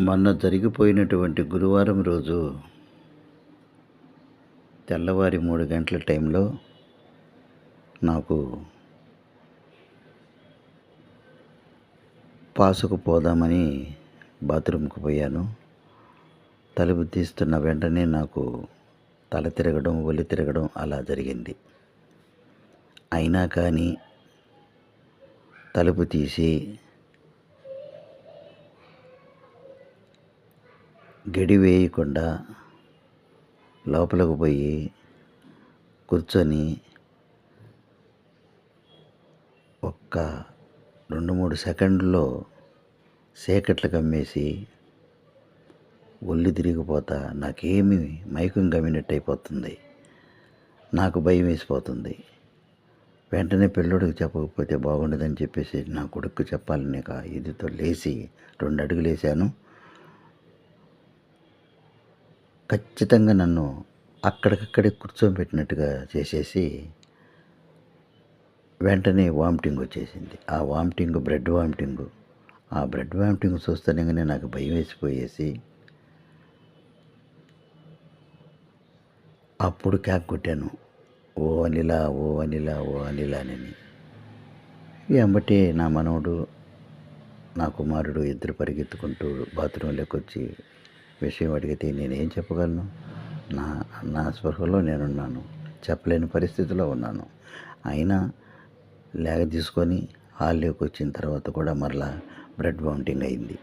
మొన్న జరిగిపోయినటువంటి గురువారం రోజు తెల్లవారి మూడు గంటల టైంలో నాకు పాసుకు పోదామని బాత్రూమ్కి పోయాను. తలుపు తీస్తున్న వెంటనే నాకు తల తిరగడం ఒలి తిరగడం అలా జరిగింది. అయినా కానీ తలుపు తీసి గడి వేయకుండా లోపలికి పోయి కూర్చొని ఒక్క రెండు మూడు సెకండ్లో సేకట్లు కమ్మేసి ఒళ్ళు తిరిగిపోతా నాకేమి మైకం కమ్మినట్టు అయిపోతుంది నాకు భయం వేసిపోతుంది వెంటనే పిల్లోడికి చెప్పకపోతే బాగుండదని చెప్పేసి నా కొడుకు చెప్పాలని ఇదితో లేచి రెండు అడుగులు వేసాను ఖచ్చితంగా నన్ను అక్కడికక్కడే కూర్చోబెట్టినట్టుగా చేసేసి వెంటనే వామిటింగ్ వచ్చేసింది. ఆ వామిటింగ్ బ్రెడ్ వామిటింగ్ ఆ బ్రెడ్ వామిటింగ్ చూస్తేనే నాకు భయం వేసిపోయేసి అప్పుడు క్యాక్ కొట్టాను. ఓ అనిలా ఓ అనిలా ఓ అనిలా అని వెంబటి నా మనవడు నా కుమారుడు ఇద్దరు పరిగెత్తుకుంటూ బాత్రూంలోకి వచ్చి విషయం అడిగితే నేనేం చెప్పగలను? నా నా స్పృహలో నేనున్నాను. చెప్పలేని పరిస్థితిలో ఉన్నాను. అయినా లేగ తీసుకొని హాల్లోకి వచ్చిన తర్వాత కూడా మరలా బ్రెడ్ బౌంటింగ్ అయింది.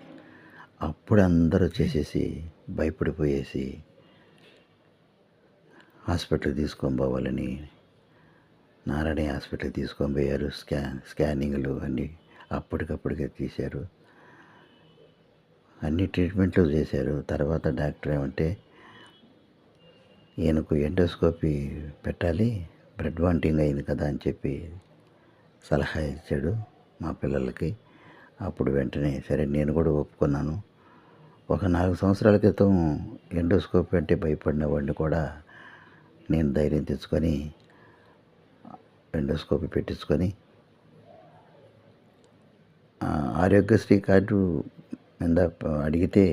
అప్పుడు అందరూ చేసేసి భయపడిపోయేసి హాస్పిటల్ తీసుకొని పోవాలని నారాయణ హాస్పిటల్ తీసుకొని పోయారు. స్కాన్ స్కానింగ్లు అన్నీ అప్పటికప్పటికే తీశారు. అన్ని ట్రీట్మెంట్లు చేశారు. తర్వాత డాక్టర్ ఏమంటే ఈయనకు ఎండోస్కోపీ పెట్టాలి బ్రెడ్ వాంటింగ్ అయింది కదా అని చెప్పి సలహా ఇచ్చాడు మా పిల్లలకి. అప్పుడు వెంటనే సరే నేను కూడా ఒప్పుకున్నాను. ఒక నాలుగు సంవత్సరాల క్రితం ఎండోస్కోపీ అంటే భయపడిన వాడిని కూడా నేను ధైర్యం తెచ్చుకొని ఎండోస్కోపీ పెట్టించుకొని ఆరోగ్యశ్రీ కార్డు మీద అడిగితే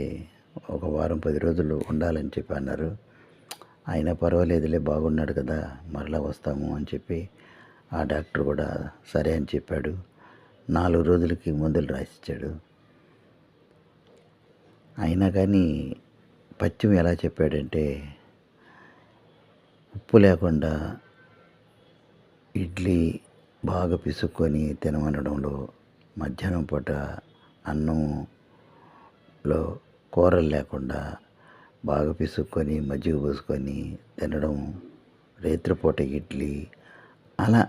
ఒక వారం పది రోజులు ఉండాలని చెప్పి అన్నారు. అయినా పర్వాలేదులే బాగున్నాడు కదా మరలా వస్తాము అని చెప్పి ఆ డాక్టర్ కూడా సరే అని చెప్పాడు. నాలుగు రోజులకి మందులు రాసిచ్చాడు. అయినా కానీ పత్యం ఎలా చెప్పాడంటే ఉప్పు లేకుండా ఇడ్లీ బాగా పిసుక్కొని తినమనడంలో మధ్యాహ్నం పూట అన్నం లో కూరలు లేకుండా బాగా పిసుక్కొని మజ్జిగ పోసుకొని తినడం రేత్రిపూట ఇడ్లీ అలా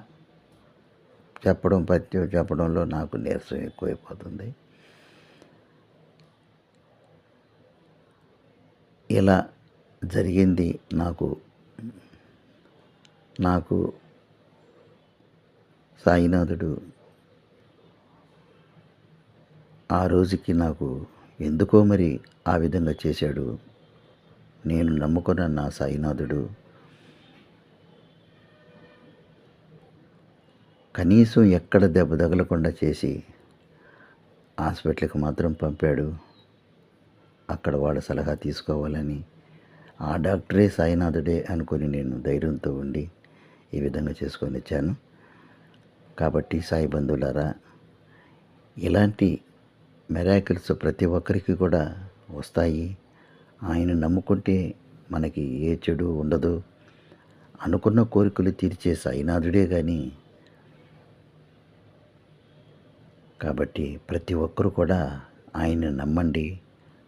చెప్పడం పత్యం చెప్పడంలో నాకు నీరసం ఎక్కువైపోతుంది. ఇలా జరిగింది నాకు నాకు సాయినాథుడు ఆ రోజుకి నాకు ఎందుకో మరి ఆ విధంగా చేశాడు? నేను నమ్ముకున్న నా సాయినాథుడు. కనీసం ఎక్కడ దెబ్బ తగలకుండా చేసి హాస్పిటల్కి మాత్రం పంపాడు. అక్కడ వాళ్ళ సలహా తీసుకోవాలని. ఆ డాక్టరే సాయినాథుడే అనుకొని నేను ధైర్యంతో ఉండి ఈ విధంగా చేసుకొని వచ్చాను. కాబట్టి సాయి బంధువులారా ఇలాంటి మెరాకిల్స్ ప్రతి ఒక్కరికి కూడా వస్తాయి. ఆయన నమ్ముకుంటే మనకి ఏ చెడు ఉండదు. అనుకున్న కోరికలు తీర్చే సాయినాథుడే కానీ కాబట్టి ప్రతి ఒక్కరు కూడా ఆయన నమ్మండి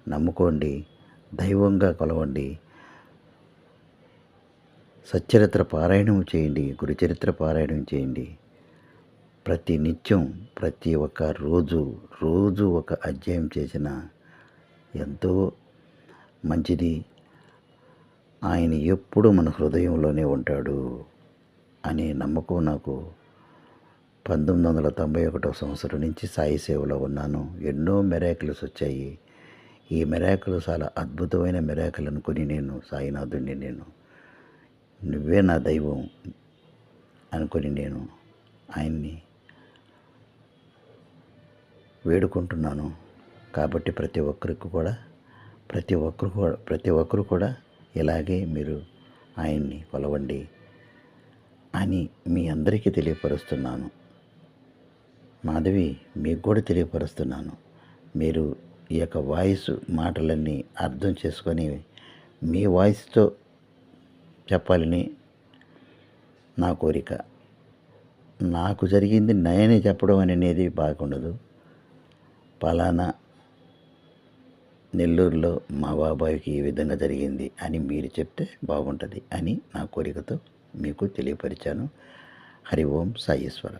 నమ్ముకోండి దైవంగా కొలవండి. సచ్చరిత్ర పారాయణం చేయండి గురుచరిత్ర పారాయణం చేయండి. ప్రతి నిత్యం ప్రతి ఒక్క రోజు రోజు ఒక అధ్యాయం చేసిన ఎంతో మంచిది. ఆయన ఎప్పుడూ మన హృదయంలోనే ఉంటాడు అనే నమ్మకం నాకు. పంతొమ్మిది వందల తొంభై ఒకటో సంవత్సరం నుంచి సాయి సేవలో ఉన్నాను. ఎన్నో మెరాకిల్స్ వచ్చాయి. ఈ మెరాకులు చాలా అద్భుతమైన మెరాకిల్ అనుకుని నేను సాయినాథుడిని నేను. నువ్వే నా దైవం అనుకొని నేను ఆయన్ని వేడుకుంటున్నాను. కాబట్టి ప్రతి ఒక్కరికి కూడా ప్రతి ఒక్కరు కూడా ప్రతి ఒక్కరు కూడా ఇలాగే మీరు ఆయన్ని కొలవండి అని మీ అందరికీ తెలియపరుస్తున్నాను. మాధవి మీకు కూడా తెలియపరుస్తున్నాను. మీరు ఈ యొక్క వాయిస్ మాటలన్నీ అర్థం చేసుకొని మీ వాయిస్తో చెప్పాలని నా కోరిక. నాకు జరిగింది నయనే చెప్పడం అనేది బాగుండదు. పలానా నెల్లూరులో మా బాబాయ్కి ఈ విధంగా జరిగింది అని మీరు చెప్తే బాగుంటుంది అని నా కోరికతో మీకు తెలియపరిచాను. హరి ఓం సాయేశ్వర